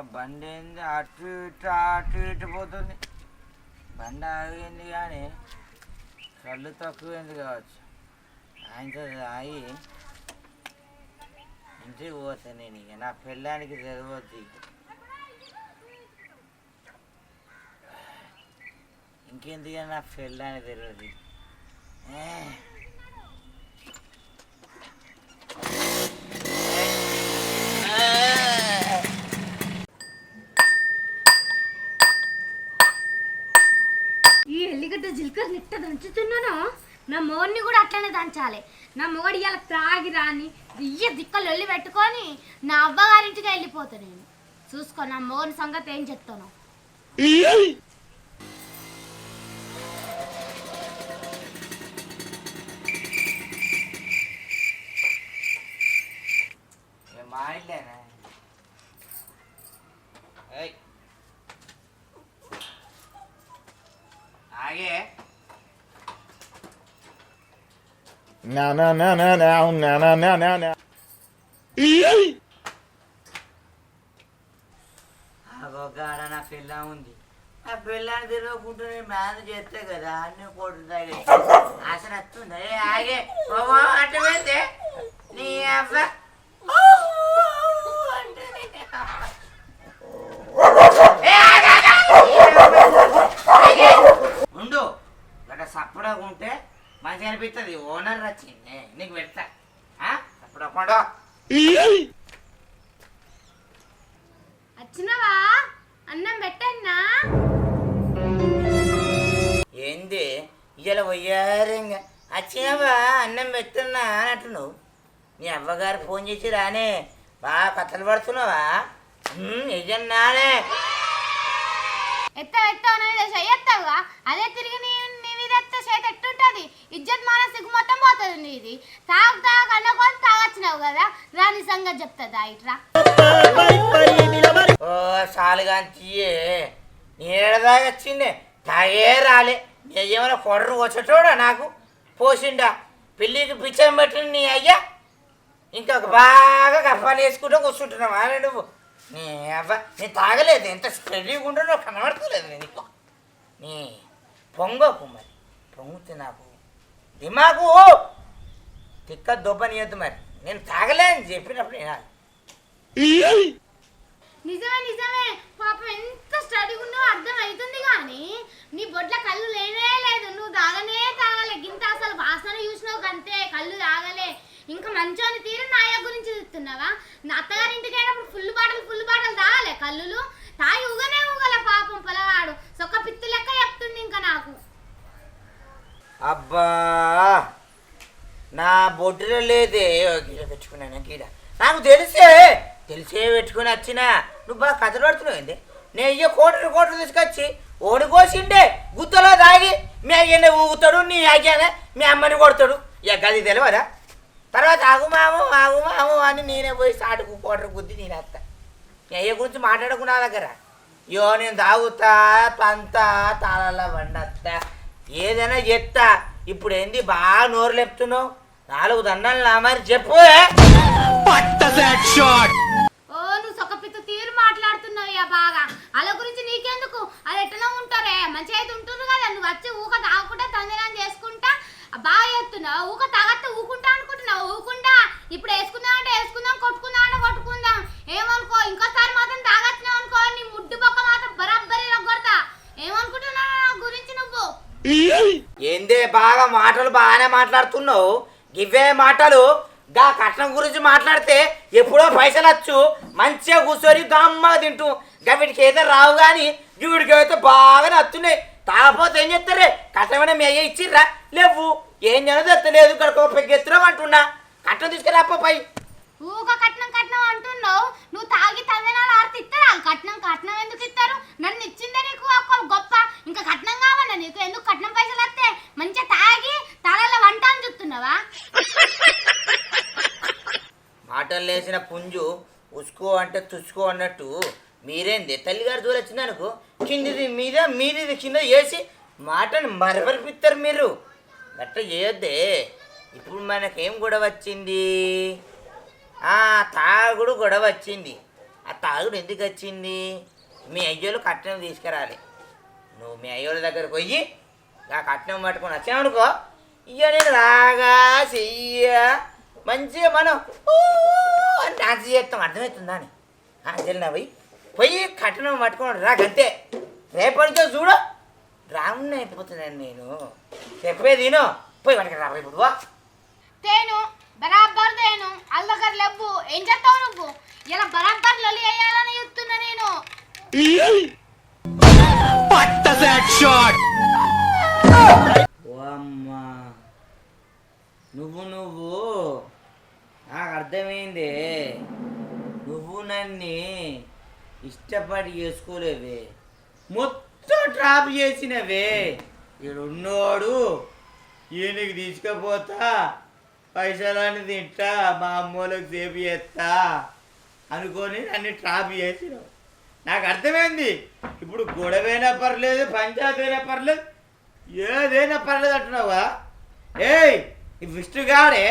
బండి ఏంది? అటు ఇటు అటు ఇటు పోతుంది. బండి ఆగింది కానీ కళ్ళు తక్కువైంది కావచ్చు. ఆయనతో ఆగి ఇంటికి పోతాను నేను ఇక నా పెళ్ళానికి తెలియద్దు ఇక. ఇంకెందుకు నా పెళ్ళానికి తెలియదు ఎల్లిగడ్డ నిట్ట దంచుతున్నాను. నా మొగడిని కూడా అట్లనే దంచాలి. నా మొగడు ఇలా తాగి రాని దియ్య దిక్కలు వెళ్ళి పెట్టుకొని నా అవ్వగారింటికి వెళ్ళిపోతా నేను. చూసుకో నా మొగని సంగతి ఏం చెప్తాను ఏ మా ఇల్లేనా ఏయ్ ఆగే Now, now, now, now, now, now, now, now, now, now. అగోగాడ నా పిల్ల ఉంది. ఆ పిల్లని తిరగకుంటూ నేను మేనేజ్ చేస్తే కదా అన్ని కొడుతాయి అసలు వస్తుంది ఏ ఆగే. ఓ నీ అబ్బా ఊ అంటే నీ అవ్వ. ఏ ఆగు, ఆగు. ఆగే. ఉండు గట్ట సప్పుడగా ఉంటే మంచిగా అనిపిస్తుంది ఓనర్ వచ్చింది నీకు పెడతా. సప్పుడకుండా వచ్చినవా అన్నం పెట్టన్నా? ఏంది? ఇలా పోయారంగా వచ్చినావా అన్నం పెట్టున్నా అన్నట్టు నువ్వు నీ అవ్వగారు ఫోన్ చేసి రానే బాగా కథలు పడుతున్నావా? నిజన్నానే ఎత్త ఎత్త అనేది చెయ్యత్తావుగా? అదే తిరిగి నీ చేతి ఎట్టుంటది? ఇజ్జత్ మన సిగ్గు మొత్తం పోతుంది నీది. తాగు తాగు అన్న తాగొచ్చినావు కదా? రాని సంగతి చెప్తుంది ఇట్రా ఓ సాలుగా తీయే. నీడదాగా తాగే రాలే. ఏమైనా కొడరు వచ్చేటోడా నాకు? పోసిండా. పెళ్ళికి పిచ్చం పెట్టిన నీ అయ్యా? ఇంకా బాగా కప్పాలు వేసుకుంటూ కూర్చుంటున్నావా నువ్వు? నీ అవ్వ నేను తాగలేదు. ఎంత స్టడీగా ఉండడో కనబడతలేదు నీకు. నీ పొంగకు మరి. పొంగితే నాకు దిమాకు తిక్క దొబ్బనియద్దు మరి. నేను తాగలే అని చెప్పినప్పుడు వినాలి. నిజమే నిజమే. పాపం ఎంత స్టడీ ఉన్నావు అర్థం అవుతుంది కానీ నీ బొడ్ల కళ్ళు లేనే లేదు. నువ్వు తాగనే తాగలే. గింత అసలు వాసన చూసినావు అంతే కళ్ళు తాగలే. ఇంకా మంచోని తీరు నాయ గురించి చూస్తున్నావా? నా అత్తగారింటికి అయినప్పుడు ఫుల్ బాటలు ఫుల్ బాటలు తాగలే. కళ్ళు తాగి ఊగనే ఊగల పాపం పొలగాడు సొక్క పిత్తు లెక్క చెప్తుంది ఇంకా నాకు అబ్బా! నా బొడ్డులో లేదే. పెట్టుకున్నాను గీడ? నాకు తెలిసే. తెలిసే పెట్టుకుని వచ్చినా. నువ్వు బాగా కథలు పడుతున్నావు ఏంది? నేను ఇయ్య కోట్లు కోట్లు తీసుకొచ్చి ఓడి కోసిండే గుత్తలో తాగి మీ అయ్యనే ఊగుతాడు నీ అయ్యానే మీ అమ్మని కొడతాడు. ఇక గది తెలియదా తర్వాత ఆగుమాము ఆగుమాము అని నేనే పోయి సాటుకు కోటరు గుద్ది నేను వస్తా మీ అయ్య గురించి మాట్లాడుకున్నా దగ్గర. యో నేను తాగుతా పంతా తాళాల వండత్తా. ఏదైనా చెప్తా. ఇప్పుడు ఏంది బాగా నోరు లేపుతున్నావు? నాలుగు దండాలు నా మరి చెప్పు ఓ నువ్వు సొక్క పిత్తు తీరు మాట్లాడుతున్నావు ఇక బాగా అలా గురించి నీకెందుకు అది ఎట్టనో ఉంటారే మంచిగా అయితే ఉంటుంది కదా నువ్వు వచ్చి ఊక తాగకుండా తందనం చేసుకుంటా బాగా చేస్తున్నావు ఊక తాగత్తే ఊకుంటా అనుకుంటున్నావు ఊకుంటా ఇప్పుడు వేసుకుందాం అంటే వేసుకుందాం కొట్టుకుందాం అంటే కొట్టుకుందాం ఏమనుకో ఇంకోసారి మాత్రం తాగచ్చినావు అనుకో నీ ముడ్డు పక్క మాత్రం బరాబరి కొడతా ఏమనుకుంటున్నావు నా గురించి నువ్వు ఏందే బాగా మాటలు బాగానే మాట్లాడుతున్నావు. ఇవే మాటలు. గా కట్నం గురించి మాట్లాడితే ఎప్పుడో పైసలు వచ్చు మంచిగా కూర్చొని గమ్మగా తింటూ. గవిడికి అయితే రావు కానీ వీడికి అయితే బాగా నచ్చున్నాయి తాగపోతే ఏం చెప్తారే కట్టమైన మేయ ఇచ్చిర్రా? లేవు. ఏం జనదో తెలియదు. ఇక్కడ పెగ్గెత్తురావు అంటున్నా. కట్నం తీసుకురాపో పై. ఊక కట్నం కట్నం అంటున్నా నువ్వు తాగి తందనాలు ఆర్తి ఇస్తారా కట్నం కట్నం ఎందుకు ఇస్తారు నన్ను ఇచ్చిందే నీకు ఒక గొప్ప ఇంకా కట్నం కావన్నా నీకు ఎందుకు కట్నం పైసలు వస్తే మంచిగా తాగి తలలో వంట అని చూస్తున్నావా మాటలు పుంజు ఉసుకో అంటే తుచ్చుకో అన్నట్టు మీరేంది? తల్లిగారు దూరం వచ్చిందనుకో కిందిది మీద మీదిది కింద వేసి మాటను మరమరిపిస్తారు మీరు. గట్ట చేయొద్దే. ఇప్పుడు మనకేం గొడవ వచ్చింది? ఆ తాగుడు గొడవ వచ్చింది. ఆ తాగుడు ఎందుకు వచ్చింది? మీ అయ్యోలు కట్నం తీసుకురాలి. నువ్వు మీ అయ్యోల దగ్గరకు పోయి ఆ కట్నం పట్టుకొని వచ్చామనుకో ఇక నేను రాగా చెయ్య. మంచిగా మనం చేస్తాం అర్థమవుతుందా అని. తెలినా పోయి పోయి కట్నం పట్టుకొని రా గంతే. రేపటితో చూడు. రామున్న అయిపోతున్నాను నేను. చెప్పేది విను పోయి పట్టుకుని రా ఇప్పుడు వా. తేను బరాబర్ తేను. దగ్గర లేవు ఏం చేస్తావు నువ్వు? ఇలా బరాబర్ లొలి వేయాలని చెప్తున్నా నేను. అమ్మా. నువ్వు నువ్వు. నాకు అర్థమైంది. నన్ను ఇష్టపడి చేసుకోలేవే. మొత్తం ట్రాప్ చేసినవే. ఇక్కడ ఉన్నోడు ఈయనకి తీసుకుపోతా పైసలన్నీ తింటా మా అమ్మోళ్ళకి సేపు చేస్తా అనుకొని నన్ను ట్రాప్ చేసినావు. నాకు అర్థమైంది. ఇప్పుడు గొడవైనా పర్లేదు పంచాయతీ అయినా పర్లేదు ఏదైనా పర్లేదు అంటున్నావా? ఏయ్ ఈ విష్ణుగాడే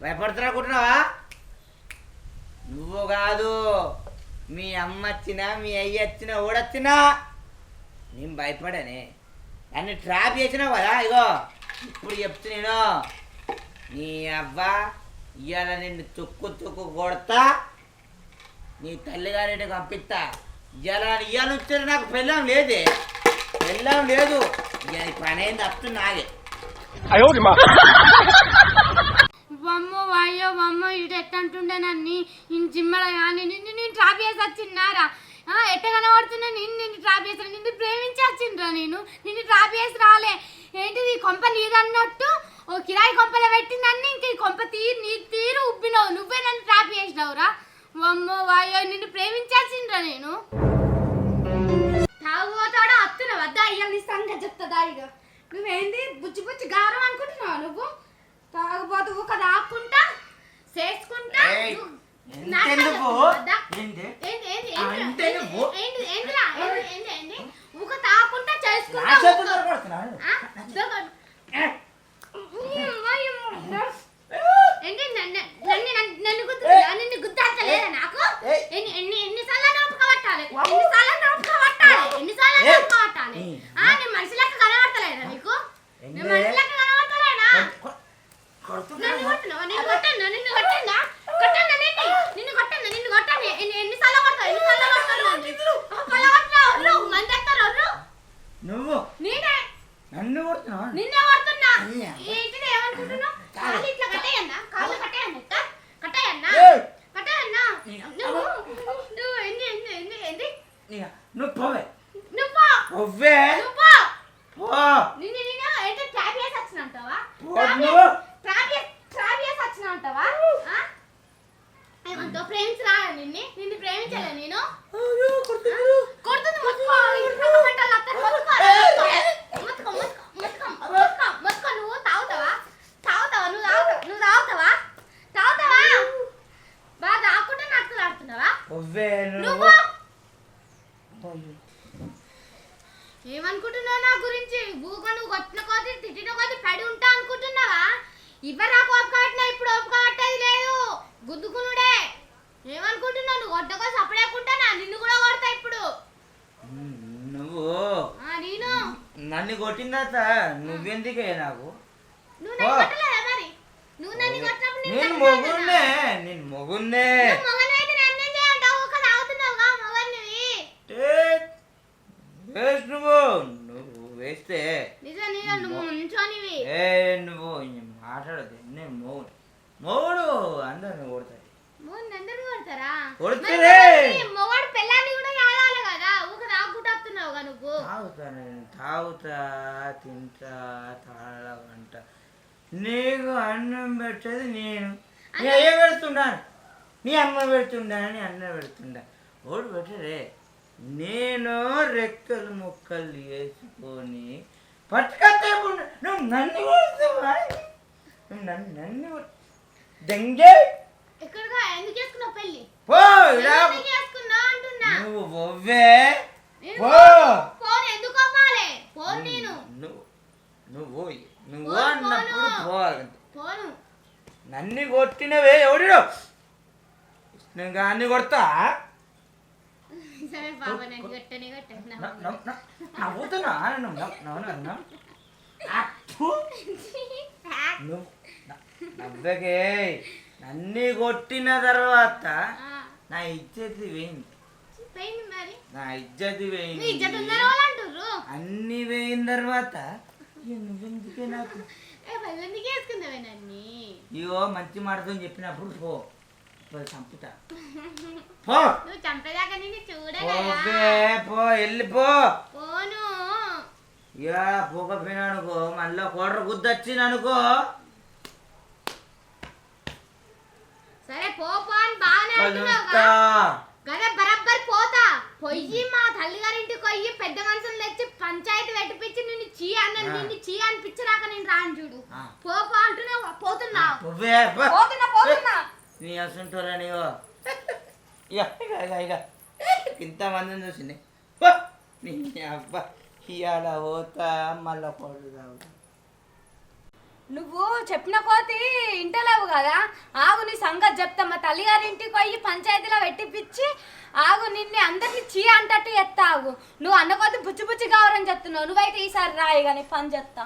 భయపడుతున్నా నువ్వు కాదు. మీ అమ్మ వచ్చినా మీ అయ్య వచ్చినా ఓడొచ్చినా నేను భయపడానే. నన్ను ట్రాప్ చేసినావు కదా ఇగో. ఇప్పుడు చెప్తు నేను. నీ అవ్వ ఇవాళ నిన్ను తుక్కు తుక్కు కొడతా నీ తల్లిగారింటికి పంపిస్తా. ఇవాళ ఇవాళ వచ్చారు నాకు పెళ్ళం లేదే. పెళ్ళం లేదు. ఇక ఈ పని అయింది అప్పు నాగే ట్రాప్ చేసి వచ్చిన్నారా ఎట్ట కనబడుతున్నా? నిన్ను నిన్ను ట్రాప్ చేసిన నిన్ను ప్రేమించి వచ్చిండ్రా నేను. నిన్ను ట్రాప్ చేసి రాలే. ఏంటిది? ఈ కొంప నీదన్నట్టు? ఓ కిరాయి కొంపలో పెట్టి నన్ను ఇంక ఈ కొంప తీరు నీ తీరు ఉబ్బినావు. నువ్వే నన్ను ట్రాప్ చేసినావురా. వమ్మ వాయో నిన్ను ప్రేమించాల్సిండ్రా నేను. తాగుపోతాడో అత్తున్నా వద్దా? ఇయ్యాల నీ సంగతి చెప్తుందా ఇక నువ్వేంది? బుజ్జి బుజ్జి గారం అనుకుంటున్నావు నువ్వు? తాగుపోతు ఊక దాక్కుంటా? చేసుకుంటా? ఏయ్, నువ్వు- ఎంతెందుకు? నాకు వద్దా? ఏంటి? ఏంది, ఏంది, ఆ, ఏందిరా? ఎంతెందుకు? ఏంది, ఏందిరా? ఏంది, ఏంది, ఏంది? ఊక తాక్కుంటా నా చేసుకుంటా చేతులు ఊక- దొరకబడుతున్నాను. ఆ? దొరకదు. ఏంటి నన్ను నన్ను నన్ను- నన్ను గుద్దుతుందా? నిన్ను గుద్దాల్చలేదా నాకు ఏయ్. ఎన్ని ఎన్ని ఎన్నిసార్లు నోపుక పట్టాలి ఎన్నిసార్లు నోపుక పట్టాలి ఎన్నిసార్లు ఏయ్. నోపుక పట్టాలి ఏయ్. ఆ నేను మనిషి లెక్క కనబడతలేదా నీకు నేను ఏందే? మనిషి లెక్క కనబడతలేనా కొ- కొడుతున్నా? నన్ను కొట్టినావా? నిన్ను కొట్టినా? నిన్ను కొట్టినా? కొట్టినా నిన్ను? నిన్ను కొట్టినా? నిన్ను కొట్టాను. ఎన్ని- ఎన్నిసార్లు కొడతావు? ఎన్నిసార్లు కొడతావు నన్ను? ఆ, పల్ల కొట్టినావు. ఒర్రు. మంది ఎత్తారు, ఒర్రు. నువ్వు నేనే. నన్ను కొడుతున్నావా? నిన్నే కొడుతున్నా. అయ్యా. ఏంటిది ఏమనుకుంటున్నావు? కాళ్ళు ఇట్లా కట్టేయన్నా? కాళ్ళు కట్టేయన్నా ఇట్లా? కట్టేయన్నా? ఏయ్. కట్టేయన్నా? ఇక. నువ్వు నువ్వు ఏంది ఏంది ఏంది ఏంది ఇక నువ్వు పోవే నువ్వు పోవే నువ్వు పో నిన్ను నేను ఏంటో ట్రాప్ చేసి వచ్చిన అంటావా పో ట్రాప్ నువ్వు. చేసి- ట్రాప్ చేసి ట్రాప్ చేసి వచ్చిన అంటావా ఆ? ఏమంతో ప్రేమించరా నిన్ను నిన్ను ప్రేమించలే నేను అయ్యో, కొడుతున్నాడు. కొడుతుంది మొత్తుకో ఇంట్లో కట్టలు అత్తరు మొత్తుకో మొత్తుకో మొత్తుకో మొత్తుకో మొత్తుకో మొత్తుకో నువ్వు తాగుతావా తాగుతావా నువ్వు తాగుతావా నువ్వు తాగుతావా తాగుతావా బాగా తాగుకుంటే నట్టులు నువ్వు! ఏమనుకుంటున్నావు నా గురించి? ఊక నువ్వు కొట్టిన కొద్ది తిట్టిన కొద్ది పడి ఉంటా అనుకుంటున్నావా? ఇవ్వరా కోపకాటినా ఇప్పుడు ఓపకాటేది లేదు. గుద్దుకునుడే. ఏమనుకుంటున్నావు? నువ్వు కొట్ట కోసం అప్పుడేకుంటానా నిన్ను కూడా కొడతా ఇప్పుడు. నువ్వు ఆ, నేను. నన్ను కొట్టిందాత నువ్వెందుకే నాకు? నువ్వు నన్ను. కొట్టలేదా మరి? నువ్వు నన్ను కొట్టినప్పుడు నేను? మొగున్నే నేను మొగున్నే నువ్వు మొగనివైతే నన్నేం చేయంటావు ఊక తాగుతున్నావుగా మొగనివి వేస్ట్ నువ్వు నువ్వు వేస్తే ఏ నువ్వు మాట్లాడదు నేను మొగుడు మొగుడు అందరిని కొడతాయి కొడతారా? తాగుతా నేను తాగుతా తింటా తాగంట నీకు అన్నం పెట్టేది నేను. నీ అయ్య పెడుతుండాను. నీ అమ్మ పెడుతుండాను అన్న పెడుతుండా ఓడి పెట్టరే నేను రెక్కలు ముక్కలు వేసుకొని పట్టుకొస్తే ఇప్పుడు నువ్వు నన్ను కొడుతావా నువ్వు నన్ను నన్ను దెంగే. పో ఇలా నువ్వు ఒవ్వే పో. ఫోన్ ఎందుకు అవ్వాలి? ఫోన్ నేను. నువ్వు నువ్వు అన్నప్పుడు. పోవాలి. నన్ను కొట్టినవే ఎవడిలో నేను అన్ని కొడతా? సరే బాబా నేను గట్టనే గట్టను నవ్వుతున్నా నవ్వు నవ్వు నవ్వు నవ్వకే అన్నీ కొట్టిన తర్వాత నా ఇజ్జతి వేయింది నా ఇజ్జతి వేయింది అన్ని వేయిన తర్వాత ఇక నువ్వెందుకే నాకు ఇగో మంచి మాటతో చెప్పినప్పుడు పో పోయి చంపుతా. పో. నువ్వు చంపేదాకా నిన్ను పోవే చూడగా పో. వెళ్ళిపో పోను. ఇక పోకపోయినా అనుకో మళ్ళీ కోటర గుద్దొచ్చింది అనుకో సరే పో పో అని బాగానే అంటున్నావు కలుస్తా కదా బరబ్బర్ పోతా. పొయ్యి మా తల్లిగారింటికి పోయి పెద్ద మనుషులు తెచ్చి పంచాయతీ పెట్టిపించి నిన్ను చీ అన్న ఆ. నిన్ను చీ అనిపించరాక నేను రాను చూడు. ఆ. పో పో అంటున్నావు పోతున్నావు పోవే పో. పోతున్నా పోతున్నా. నీ అసంటోరా నీవో. ఇక ఇక ఇక ఇంతమందిని చూసింది. నీ అబ్బా ఇవాళ పోతా మళ్ళీ కొడుతావు నువ్వు చెప్పిన కోతి ఇంటలేవు కదా? ఆగు నీ సంగతి చెప్తా మా తల్లిగారింటికి పోయి పంచాయతీలో పెట్టిపిచ్చి ఆగు నిన్ను అందరినీ చీ అంటట్టు ఎత్తా ఆగు. నువ్వు అన్న కోతి బుచ్చి బుచ్చి కావాలని చెప్తున్నావు. నువ్వైతే ఈసారి రాయి కానీ పని చేస్తా